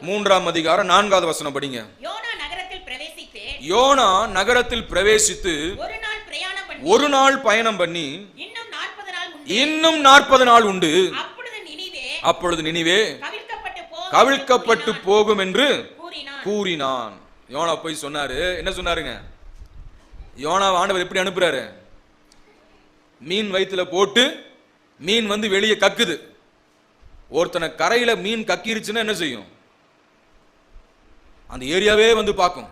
மூன்றாம் அதிகாரம் நான்காவது வசனம். படிங்க. யோனா நகரத்தில் பிரவேசித்து யோனா நகரத்தில் பிரவேசித்து ஒரு நாள் பிரயாணம் பண்ணி ஒரு நாள் பயணம் பண்ணி இன்னும் நாற்பது நாள் உண்டு. அப்பொழுது நினிவே அப்பொழுது நினிவே கவிழ்க்கப்பட்டு போகும் என்று கூறினான். யோனா போய் சொன்னாரு என்ன சொன்னாருங்க? யோனா ஆண்டவர் எப்படி அனுப்புறாரு? மீன் வயித்துல போட்டு மீன் வந்து வெளியே கக்குது. ஒருத்தனை கரையில் மீன் கக்கிருச்சுன்னா என்ன செய்யும்? அந்த ஏரியாவே வந்து பார்க்கும்.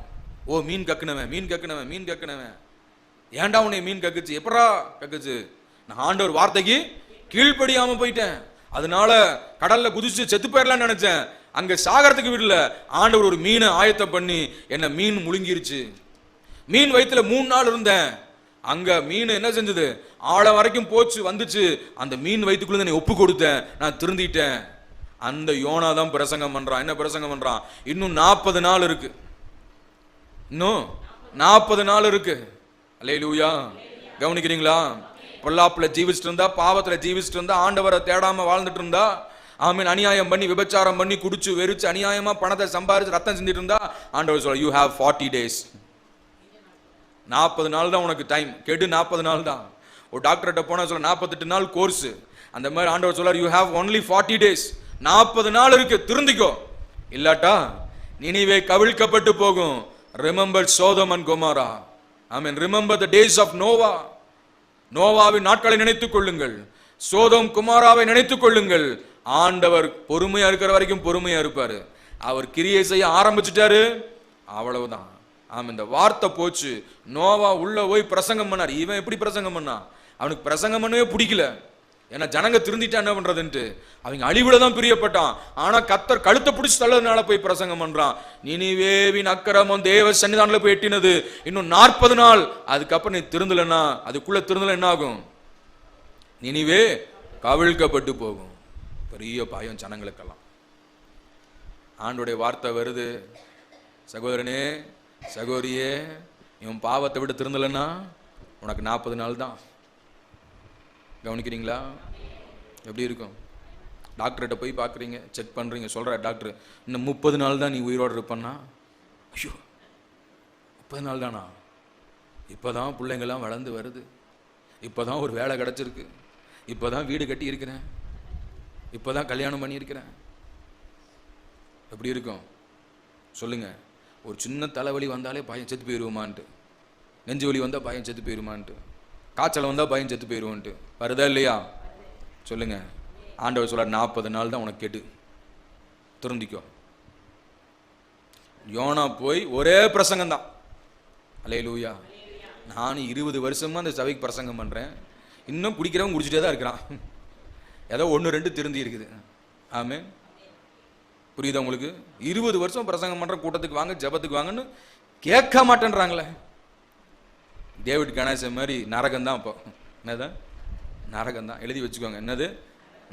ஓ மீன் கக்குனவன் மீன் கக்குனவன் மீன் கக்குனவன். ஏன்டா உன்னை மீன் கக்குச்சு? எப்படா கக்குச்சு? நான் ஆண்டவர் வார்த்தைக்கு கீழ்ப்படியாமல் போயிட்டேன். அதனால கடல்ல குதிச்சு செத்து போயிடலாம்னு நினைச்சேன். அங்க சாகரத்துக்கு விடல ஆண்டவர் ஒரு மீனை ஆயத்தம் பண்ணி என்ன மீன் முழுங்கிருச்சு. மீன் வயிற்றுல மூணு நாள் இருந்தேன். அங்க மீன் என்ன செஞ்சது? ஆழ வரைக்கும் போச்சு வந்துச்சு. அந்த மீன் வயிற்றுக்குள்ள நீ ஒப்பு கொடுத்தேன். நான் திருந்திட்டேன். அந்த யோனா தான் பிரசங்கம் பண்றான். என்ன பிரசங்கம் பண்றான்? இன்னும் நாற்பது நாள் இருக்கு. இன்னும் நாற்பது நாள் இருக்கு. அல்லேலூயா. கவனிக்கிறீங்களா? பொல்லாப்புல ஜீவிச்சுட்டு இருந்தா பாவத்துல ஜீவிச்சுட்டு இருந்தா ஆண்டவரை தேடாம வாழ்ந்துட்டு இருந்தா ஆமீன் அநியாயம் பண்ணி விபச்சாரம் பண்ணி குடிச்சு வெறிச்சு அநியாயமா பணத்தை சம்பாரிச்சு ரத்தம் செஞ்சுட்டு இருந்தா ஆண்டவர் சொல்ல யூ ஹாவ் ஃபார்ட்டி டேஸ் நாற்பது நாள் தான் உனக்கு டைம் கெடு நாற்பது நாள் தான் ஒரு டாக்டர்கிட்ட போனால் சொல்ல நாற்பத்தெட்டு நாள் கோர்ஸு அந்த மாதிரி ஆண்டவர் சொல்லார் you have only forty days நாற்பது நாள் இருக்கு திருந்திக்கோ. இல்லாட்டா நினைவே கவிழ்க்கப்பட்டு போகும். Remember Sodom and Gomorrah I mean remember the days of Noah நோவாவின் நாட்களை நினைத்துக் கொள்ளுங்கள். சோதம் குமாராவை நினைத்துக் கொள்ளுங்கள். ஆண்டவர் பொறுமையா இருக்கிற வரைக்கும் பொறுமையா இருப்பாரு. அவர் கிரியை செய்ய ஆரம்பிச்சிட்டாரு. அவ்வளவுதான். ஆமாம் இந்த வார்த்தை போச்சு. நோவா உள்ளே போய் பிரசங்கம் பண்ணார். இவன் எப்படி பிரசங்கம் பண்ணா? அவனுக்கு பிரசங்கம் பண்ணவே பிடிக்கல. ஏன்னா ஜனங்க திருந்திட்டா என்ன பண்றதுன்ட்டு. அவங்க அழிவுல தான் பிரியப்பட்டான். ஆனா கத்தர் கழுத்தை பிடிச்சி தள்ளதுனால போய் பிரசங்கம் பண்றான். நினிவேவின் அக்கிரமம் தேவ சன்னிதானில் போய் எட்டினது. இன்னும் நாற்பது நாள். அதுக்கப்புறம் நீ திருந்தலன்னா அதுக்குள்ள திருந்தல என்ன ஆகும் நினிவே கவிழ்க்கப்பட்டு போகும். பெரிய பயம் ஜனங்களுக்கெல்லாம். ஆண்டுடைய வார்த்தை வருது. சகோதரனே சகோரியே இவன் பாவத்தை விட்டு திருந்தலைன்னா உனக்கு நாற்பது நாள் தான். கவனிக்கிறீங்களா? எப்படி இருக்கும்? டாக்டர்கிட்ட போய் பார்க்குறீங்க செக் பண்ணுறீங்க சொல்கிற டாக்டர் இன்னும் முப்பது நாள் தான் நீ உயிரோடு இருப்பன்னா? ஐயோ முப்பது நாள் தானா? இப்போ தான் பிள்ளைங்கள்லாம் வளர்ந்து வருது. இப்போ தான் ஒரு வேலை கிடச்சிருக்கு. இப்போ தான் வீடு கட்டி இருக்கிறேன். இப்போ தான் கல்யாணம் பண்ணியிருக்கிறேன். எப்படி இருக்கும்? சொல்லுங்கள் ஒரு சின்ன தலைவலி வந்தாலே பயம் செத்து போயிடுவோமான்ட்டு நெஞ்சு வலி வந்தால் பயம் செத்து போயிடுமான்ட்டு காய்ச்சல் வந்தால் பயம் செத்து போயிடுவோன்ட்டு வருதா இல்லையா? சொல்லுங்கள் ஆண்டவர் சொல்ல நாற்பது நாள் தான் உனக்கு கெடு திருந்திக்கோ யோனா போய் ஒரே பிரசங்கம் தான். அலே லூயா நான் இருபது வருஷமாக அந்த சபைக்கு பிரசங்கம் பண்ணுறேன் இன்னும் குடிக்கிறவன் குடிச்சிட்டே தான் இருக்கிறான். ஏதோ ஒன்று ரெண்டு திருந்தி இருக்குது. ஆமே புரியுதா உங்களுக்கு? இருபது வருஷம் பிரசங்கம் பண்ணுற கூட்டத்துக்கு வாங்க ஜெபத்துக்கு வாங்கன்னு கேட்க மாட்டேன்றாங்களே. டேவிட் கணேசன் மாதிரி நரகம் தான் இப்போ என்னதான் நரகம் தான் எழுதி வச்சுக்கோங்க. என்னது?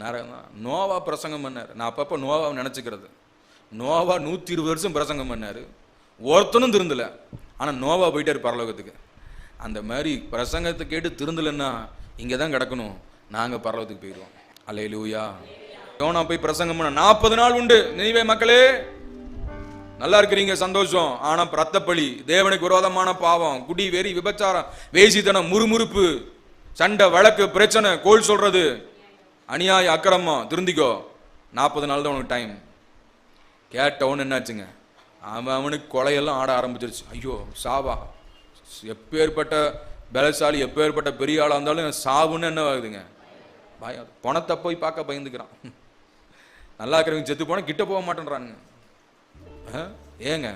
நரகம் தான் நோவா பிரசங்கம் பண்ணார். நான் அப்பப்போ நோவாவை நினச்சிக்கிறது. நோவா நூற்றி இருபது வருஷம் பிரசங்கம் பண்ணார். ஒருத்தனும் திருந்தல. ஆனால் நோவா போயிட்டார் பரலோகத்துக்கு. அந்த மாதிரி பிரசங்கத்தை கேட்டு திருந்தலைன்னா இங்கே தான் கிடக்கணும். நாங்கள் பரலோகத்துக்கு போயிடுவோம் அல்லே லூயா யோனா போய் பிரசங்கம் பண்ண நாற்பது நாள் உண்டு. நினைவே மக்களே. நல்லா இருக்கிறீங்க சந்தோஷம். ஆனா ரத்தப்பழி தேவனுக்கு விரோதமான பாவம் குடி வெறி விபச்சாரம் வேசித்தனம் முறுமுறுப்பு சண்டை வழக்கு பிரச்சனை கோல் சொல்றது. அநியாய அக்கிரமம். திருந்திக்கோ. நாற்பது நாள் தான் உனக்கு டைம் கேட்டவன் என்னாச்சுங்க? அவன் அவனுக்கு கொலையெல்லாம் ஆட ஆரம்பிச்சிருச்சு. ஐயோ சாவா. எப்பேற்பட்ட பலசாலி எப்பேற்பட்ட பெரிய ஆளாக இருந்தாலும் சாவுன்னு என்ன ஆகுதுங்க? பயம். பணத்தை போய் பார்க்க பயந்துக்கிறான். நல்லா இருக்கிறவங்க செத்து போனால் கிட்ட போக மாட்டேன்றானுங்க? ஏங்க?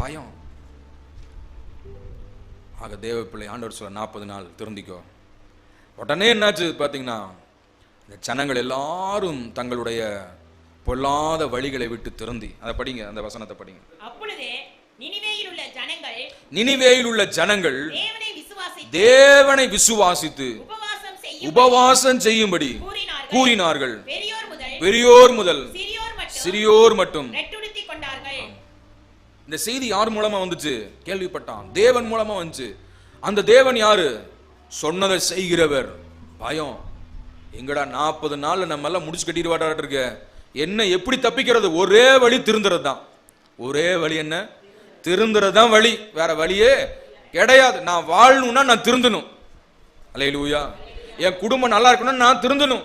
பயம். ஆக தேவ பிள்ளை ஆண்டவர் சொல்ல நாற்பது நாள் திருந்திக்கோ. உடனே என்னாச்சு பார்த்தீங்கன்னா இந்த ஜனங்கள் எல்லாரும் தங்களுடைய பொல்லாத வழிகளை விட்டு திருந்தி. அதை படிங்க அந்த வசனத்தை படிங்க. அப்பொழுதே நினிவேயில் உள்ள ஜனங்கள் நினிவேயில் உள்ள ஜனங்கள் தேவனை விசுவாசித்து உபவாசம் செய்யும் உபவாசம் செய்யும்படி கூறினார்கள். பெரியோர் முதல். சிறியோர் மட்டும். இந்த செய்தி யார் மூலமா வந்துச்சு? கேள்விப்பட்டான். தேவன் மூலமா வந்துச்சு. அந்த தேவன் யாரு? சொன்னதை செய்கிறவர். பயம். எங்கடா நாற்பது நாள்ல நம்ம எல்லாம் முடிச்சு கட்டிடுவாட்டாட்டு இருக்க என்ன எப்படி தப்பிக்கிறது? ஒரே வழி திருந்துறது தான் ஒரே வழி என்ன? திருந்துறது தான் வழி. வேற வழியே கிடையாது. நான் வாழணும்னா நான் திருந்தணும். அலையிலூயா. என் குடும்பம் நல்லா இருக்கணும்னா நான் திருந்தணும்.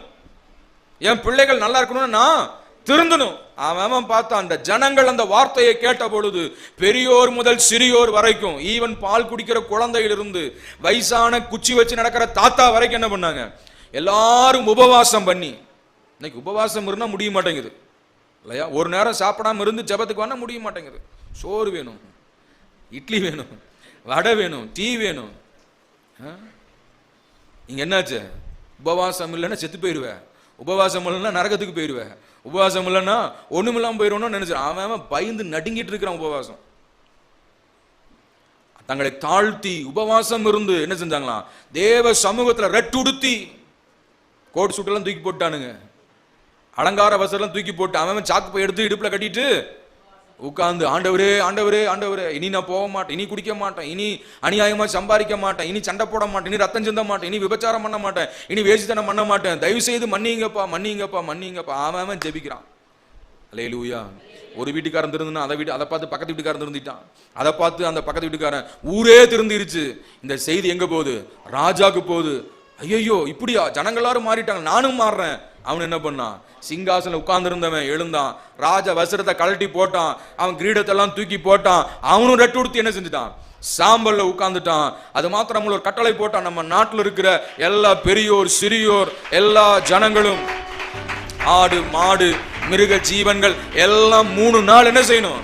என் பிள்ளைகள் நல்லா இருக்கணும்னு நான் திருந்தணும். அவன் பார்த்தான் அந்த ஜனங்கள் அந்த வார்த்தையை கேட்ட பொழுது பெரியோர் முதல் சிறியோர் வரைக்கும் ஈவன் பால் குடிக்கிற குழந்தையிலிருந்து வயசான குச்சி வச்சு நடக்கிற தாத்தா வரைக்கும் என்ன பண்ணாங்க? எல்லாரும் உபவாசம் பண்ணி. இன்னைக்கு உபவாசம் இருந்தால் முடிய மாட்டேங்குது. இல்லையா? ஒரு நேரம் சாப்பிடாம இருந்து ஜெபத்துக்கு வேணால் முடிய மாட்டேங்குது. சோறு வேணும். இட்லி வேணும். வடை வேணும். டீ வேணும். ஆ? இங்க என்னாச்சு? உபவாசம் இல்லைன்னா செத்து போயிடுவேன் உபவாசம் இல்லைன்னா நரகத்துக்கு போயிடுவேன். உபவாசம் இல்லைன்னா ஒண்ணுமில்லாம போயிடுவோம்னு நினைச்சேன். அவன் அவன் பயந்து நடுங்கிட்டு இருக்கிறான் உபவாசம். தங்களை தாழ்த்தி உபவாசம் இருந்து என்ன செஞ்சாங்களாம்? தேவ சமூகத்தில் ரெட்டுடுத்தி கோட் சுட்டெல்லாம் தூக்கி போட்டானுங்க அலங்கார வசரெல்லாம் தூக்கி போட்டு அவன் சாக்கு போய் எடுத்து இடுப்பில் கட்டிட்டு உட்காந்து ஆண்டவரே ஆண்டவரே ஆண்டவரே இனி நான் போக மாட்டேன் இனி குடிக்க மாட்டேன் இனி அநியாயமா சம்பாதிக்க மாட்டேன் இனி சண்டை போட மாட்டேன் இனி ரத்தம் சிந்த மாட்டேன் இனி விபச்சாரம் பண்ண மாட்டேன் இனி வேசித்தனம் பண்ண மாட்டேன். தயவு செய்து மன்னிங்கப்பா மன்னிங்கப்பா மன்னிங்கப்பா. அவன் அவன் ஜெபிக்கிறான். அலே லூயா ஒரு வீட்டுக்காரன் திருந்துனா அதை வீட்டு அதை பார்த்து பக்கத்து வீட்டுக்காரன் திருந்திட்டான். அதை பார்த்து அந்த பக்கத்து வீட்டுக்காரன் ஊரே திருந்திருச்சு. இந்த செய்தி எங்க போகுது? ராஜாக்கு போகுது. ஐயோ இப்படியா? ஜனங்களாரும் எல்லாரும் மாறிட்டாங்க. நானும் மாறுறேன். அவன் என்ன பண்ணான்? சிங்காசனம் உட்கார்ந்துருந்தவன் எழுந்தான். ராஜ வசரத்தை கழட்டி போட்டான். அவன் கிரீடத்தெல்லாம் தூக்கி போட்டான். அவனும் ரெட்டு உடுத்தி என்ன செஞ்சுட்டான்? சாம்பல்ல உட்காந்துட்டான் அது மாத்திரம் ஒரு கட்டளை போட்டான். நம்ம நாட்டில் இருக்கிற எல்லா பெரியோர் சிறியோர் எல்லா ஜனங்களும் ஆடு மாடு மிருக ஜீவன்கள் எல்லாம் மூணு நாள் என்ன செய்யணும்?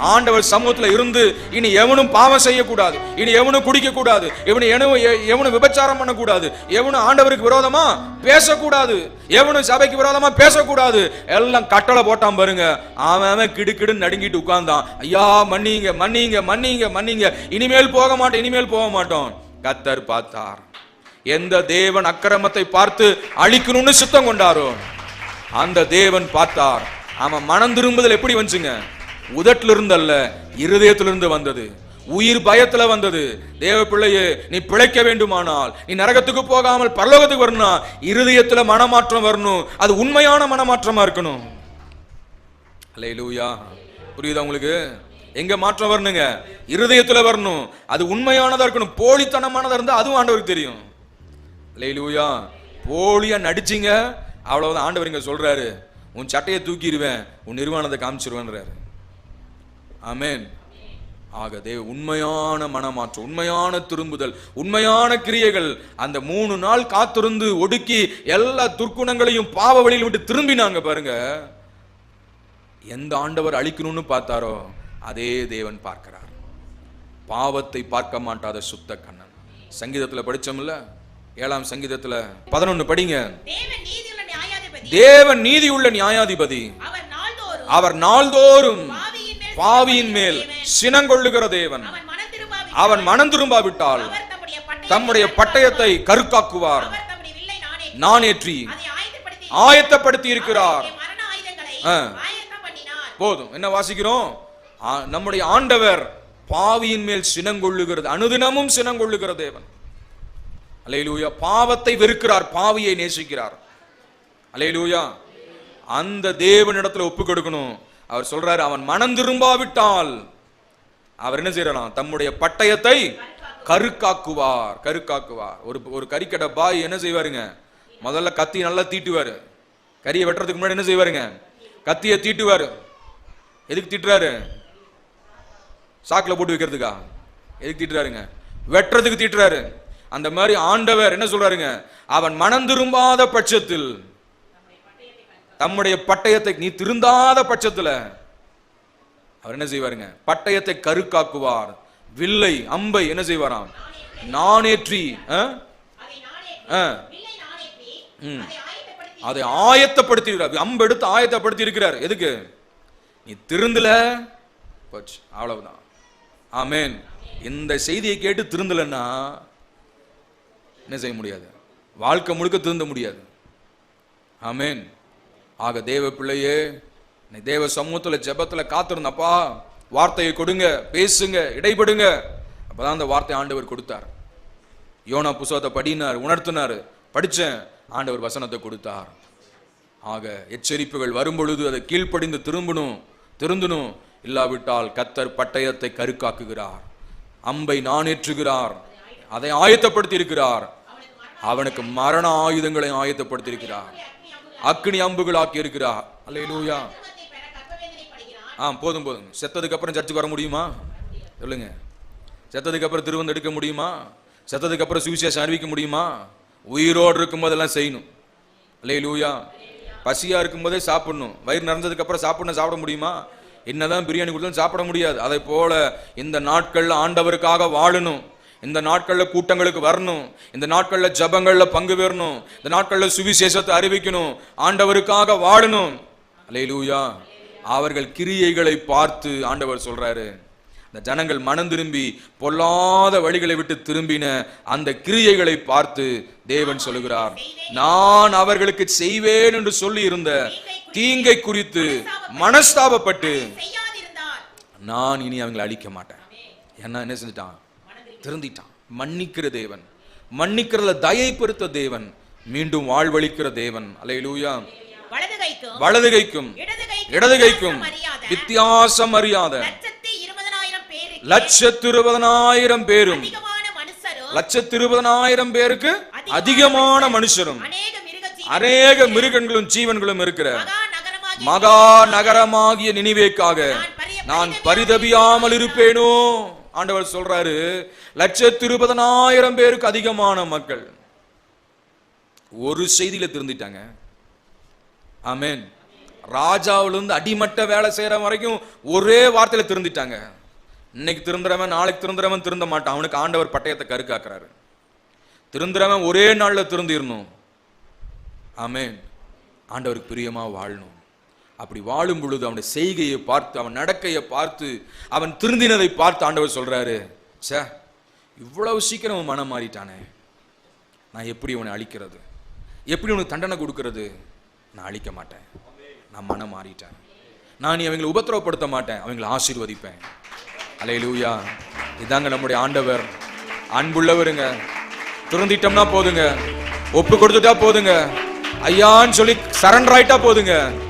ஆண்டவர் சமூகத்தில் இருந்து இனி எவனும் பாவம் செய்யக்கூடாது. இனி எவனும் குடிக்கக்கூடாது. இவனு எவனு எவனும் எ- எவனும் விபச்சாரம் பண்ணக்கூடாது. எவனும் ஆண்டவருக்கு விரோதமா பேசக்கூடாது. எவனும் சபைக்கு விரோதமா பேசக்கூடாது. எல்லாம் கட்டளை போட்டான் பாருங்க. அவன் அவன் கிடுக்கிடு நடுங்கிட்டு உட்கார்ந்தான். ஐயா மன்னிங்க மன்னிங்க மன்னிங்க மன்னிங்க. இனிமேல் போக மாட்டோம் இனிமேல் போக மாட்டோம். கத்தர் பார்த்தார். எந்த தேவன் அக்கிரமத்தை பார்த்து அழிக்கணும்னு சுத்தம் கொண்டாரோ அந்த தேவன் பார்த்தார். அவன் மனம் திரும்புதல் எப்படி வந்துச்சுங்க? உதட்டிலிருந்து அல்ல இருதயத்திலிருந்து வந்தது. உயிர் பயத்துல வந்தது. தேவ பிள்ளையே நீ பிழைக்க வேண்டுமானால் நீ நரகத்துக்கு போகாமல் பரலோகத்துக்கு வரணும் இருதயத்துல மனமாற்றம் வரணும். அது உண்மையான மனமாற்றமா இருக்கணும். அல்லேலூயா புரியுதா உங்களுக்கு? எங்க மாற்றம் வரணுங்க? இருதயத்துல வரணும். அது உண்மையானதா இருக்கணும். போலித்தனமானதா இருந்தா அதுவும் ஆண்டவருக்கு தெரியும். லூயா போலியா நடிச்சிங்க. அவ்வளவுதான். ஆண்டவர் இங்க சொல்றாரு. உன் சட்டையை தூக்கிடுவேன். உன் நிர்வாணத்தை காமிச்சிருவேன்றாரு. ஆமென். ஆக தேவ உண்மையான மனமாற்றம் உண்மையான திரும்புதல் உண்மையான கிரியைகள் அந்த மூணு நாள் காத்திருந்து ஒடுக்கி எல்லா துர்க்குணங்களையும் பாவ வழியில் விட்டு திரும்பினாங்க பாருங்க. எந்த ஆண்டவர் அழிக்கணும்னு பார்த்தாரோ அதே தேவன் பார்க்கிறார். பாவத்தை பார்க்க மாட்டாத சுத்த கண்ணன். சங்கீதத்துல படிச்சோம்ல? ஏழாம் சங்கீதத்துல பதினொன்னு படிங்க. தேவன் நீதியுள்ள நியாயாதிபதி. தேவன் நீதியுள்ள நியாயாதிபதி. அவர் நாள்தோறும் பாவியின் மேல். சினங்கொள்ளுகிற தேவன். அவன் மனம் திரும்பாவிட்டால் தம்முடைய பட்டயத்தை கருக்காக்குவார். நானேற்றி அதை ஆயத்தப்படுத்தி இருக்கிறார் போதும். என்ன வாசிக்கிறோம்? நம்முடைய ஆண்டவர் பாவியின் மேல் சினங்கொள்ளுகிறது. அனுதினமும் சினங்கொள்ளுகிற தேவன். அலையிலூயா பாவத்தை வெறுக்கிறார். பாவியை நேசிக்கிறார். அலையிலூயா அந்த தேவனிடத்துல ஒப்பு கொடுக்கணும். அவர் சொல்றாரு அவன் மனம் திரும்பாவிட்டால் அவர் என்ன செய்யறான் தம்முடைய பட்டயத்தை கருக்காக்குவார் கருக்காக்குவார். ஒரு ஒரு கறிக்கடை பாய் என்ன செய்வாருங்க? முதல்ல கத்தி நல்லா தீட்டுவாரு. கறியை வெட்டுறதுக்கு முன்னாடி என்ன செய்வாருங்க? கத்தியை தீட்டுவாரு. எதுக்கு தீட்டுறாரு? சாக்கில் போட்டு வைக்கிறதுக்கா? எதுக்கு தீட்டுறாருங்க? வெட்டுறதுக்கு தீட்டுறாரு. அந்த மாதிரி ஆண்டவர் என்ன சொல்றாருங்க? அவன் மனம் திரும்பாத பட்சத்தில் தம்முடைய பட்டயத்தை நீ திருந்தாத பட்சத்தில் அவர் என்ன செய்வாருங்க? பட்டயத்தை கருக்காக்குவார். வில்லை அம்பை என்ன செய்வாராம்? நானேற்றி ஆ? அதை ஆ. ம். அதை ஆயத்தப்படுத்தி இருக்கிறார் அம்பு எடுத்து ஆயத்தப்படுத்தி இருக்கிறார் எதுக்கு? நீ திருந்தல. போச்சு. அவ்வளவுதான். ஆமேன். இந்த செய்தியை கேட்டு திருந்தலன்னா என்ன செய்ய முடியாது? வாழ்க்கை முழுக்க திருந்த முடியாது. ஆமேன். ஆக தேவ பிள்ளையே நீ தேவ சமூகத்தில் ஜபத்தில் காத்திருந்தப்பா வார்த்தையை கொடுங்க பேசுங்க இடைபடுங்க அப்போதான் அந்த வார்த்தை ஆண்டவர் கொடுத்தார். யோனா புஸ்தகத்தை படினார் உணர்த்தினார். படித்தேன் ஆண்டவர் வசனத்தை கொடுத்தார். ஆக எச்சரிப்புகள் வரும்பொழுது அதை கீழ்ப்படிந்து திரும்பணும் திருந்தணும். இல்லாவிட்டால் கத்தர் பட்டயத்தை கருக்காக்குகிறார். அம்பை நானேற்றுகிறார் அதை ஆயத்தப்படுத்தி இருக்கிறார் அவனுக்கு மரண ஆயுதங்களை ஆயத்தப்படுத்தி இருக்கிறார் அக்னி அம்புகளாக்கி இருக்கிறார். அல்ல லூயா ஆ போதும் போதும். செத்ததுக்கு அப்புறம் சர்ச்சுக்கு வர முடியுமா? சொல்லுங்க. செத்ததுக்கு அப்புறம் திருவந்து எடுக்க முடியுமா? செத்ததுக்கு அப்புறம் சுவிசேஷம் அறிவிக்க முடியுமா? உயிரோடு இருக்கும்போது எல்லாம் செய்யணும். இல்லை லூயா பசியாக இருக்கும்போதே சாப்பிடணும். வயிறு நிறைஞ்சதுக்கு அப்புறம் சாப்பிடணும் சாப்பிட முடியுமா? என்னதான் பிரியாணி கொடுத்தாலும் சாப்பிட முடியாது. அதை போல இந்த நாட்களில் ஆண்டவருக்காக வாழணும். இந்த நாட்கள்ல கூட்டங்களுக்கு வரணும். இந்த நாட்கள்ல ஜபங்கள்ல பங்கு பெறணும். இந்த நாட்கள்ல சுவிசேஷத்தை அறிவிக்கணும். ஆண்டவருக்காக வாழணும். அல்லேலூயா. அவர்கள் கிரியைகளை பார்த்து ஆண்டவர் சொல்றாரு. இந்த ஜனங்கள் மனம் திரும்பி பொல்லாத வழிகளை விட்டு திரும்பின அந்த கிரியைகளை பார்த்து தேவன் சொல்லுகிறார். நான் அவர்களுக்கு செய்வேன் என்று சொல்லி இருந்த தீங்கை குறித்து மனஸ்தாபப்பட்டு நான் இனி அவங்களை அழிக்க மாட்டேன். என்ன என்ன செஞ்சுட்டான்? திருந்திட்டான். மன்னிக்கிற தேவன். மன்னிக்கிறதுல தயை பெருத்த தேவன். மீண்டும் வாழ்வளிக்கிற தேவன். அலையிலூயா வலது கைக்கும் இடது கைக்கும் வித்தியாசம் அறியாத லட்சத்தி இருபதனாயிரம் பேரும் லட்சத்து இருபதனாயிரம் பேருக்கு அதிகமான மனுஷரும் அநேக மிருகங்களும் ஜீவன்களும் இருக்கிற மகா நகரமாகிய நினிவேக்காக நான் பரிதபியாமல் இருப்பேனோ? ஆண்டவர் சொல்றாரு லட்சத்து இருபதனாயிரம் பேருக்கு அதிகமான மக்கள். ஒரு செய்தியில திருந்திட்டாங்க. ஆமேன். ராஜாவிலிருந்து அடிமட்ட வேலை செய்யற வரைக்கும் ஒரே வார்த்தையில திருந்திட்டாங்க. இன்னைக்கு திருந்துறவன் நாளைக்கு திருந்துறவன் திருந்த மாட்டான். அவனுக்கு ஆண்டவர் பட்டயத்தை கருக்காக்குறாரு. திருந்துறவன் ஒரே நாள்ல திருந்திடணும் ஆமேன். ஆண்டவருக்கு பிரியமா வாழணும். அப்படி வாழும் பொழுது அவனுடைய செய்கையை பார்த்து அவன் நடக்கையை பார்த்து அவன் திருந்தினதை பார்த்து ஆண்டவர் சொல்கிறாரு சே இவ்வளவு சீக்கிரம் மனம் மாறிட்டானே. நான் எப்படி அவனை அழிக்கிறது? எப்படி உனக்கு தண்டனை கொடுக்கறது? நான் அழிக்க மாட்டேன். நான் மனம் மாறிட்டேன். நான் நீ அவங்களை உபத்திரவப்படுத்த மாட்டேன். அவங்களை ஆசீர்வதிப்பேன். அலை லூயா இதாங்க நம்முடைய ஆண்டவர். அன்புள்ளவருங்க. திருந்திட்டோம்னா போதுங்க. ஒப்பு கொடுத்துட்டா போதுங்க. ஐயான்னு சொல்லி சரண்டர் ஆயிட்டா போதுங்க.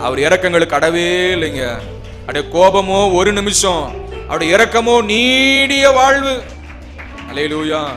அவர் இறக்கங்களுக்கு அடவே இல்லைங்க. அப்படியே கோபமோ ஒரு நிமிஷம். அவருடைய இறக்கமோ நீடிய வாழ்வு. அலையிலூயா